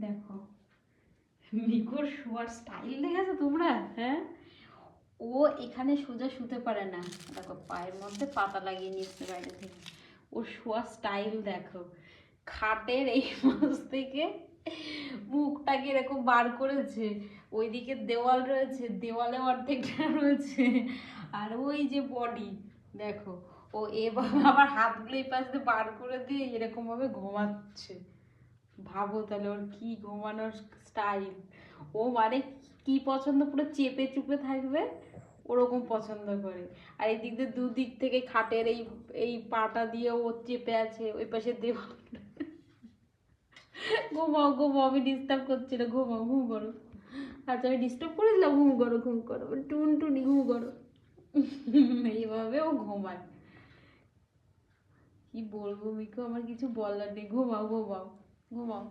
দেখো, মিকোর শোয়ার স্টাইল দেখেছ তোমরা? হ্যাঁ? ও এখানে সোজা শুতে পারে না। দেখো, পায়ের মধ্যে পাতা লাগিয়ে নিচ্ছে বাইরে থেকে। ওর শোয়ার স্টাইল দেখো। খাটের এই মাছ থেকে মুখটাকে এরকম বার করেছে। ওইদিকে দেওয়াল রয়েছে, দেওয়ালে অর্ধেকটা রয়েছে। আর ওই যে বডি দেখো, ও এভাবে আবার হাতগুলো এই পাশ বার করে দিয়ে এরকম ভাবে ঘুমাচ্ছে। ভাবো তাহলে ওর কি ঘুমানোর স্টাইল ও মানে কি পছন্দ? পুরো চেপে চুপে থাকবে? ওরকম পছন্দ করে। আর এই দিক দিয়ে দুদিক থেকে খাটের এই এই পাটা দিয়ে ও চেপে আছে, ওই পাশে দেওয়াল ঘুমাও ঘুমাও, আমি ডিস্টার্ব করছি না, ঘুমাও, ঘুম করো। আচ্ছা আমি ডিস্টার্ব করে দিলাম, ঘুম করো ঘুম করো। টুন টুনি ঘুম করো। এইভাবে ও ঘুমায়। কি বলব, মিকু? আমার কিছু বলার নেই। ঘুমাও ঘুমাও। ঘুমাও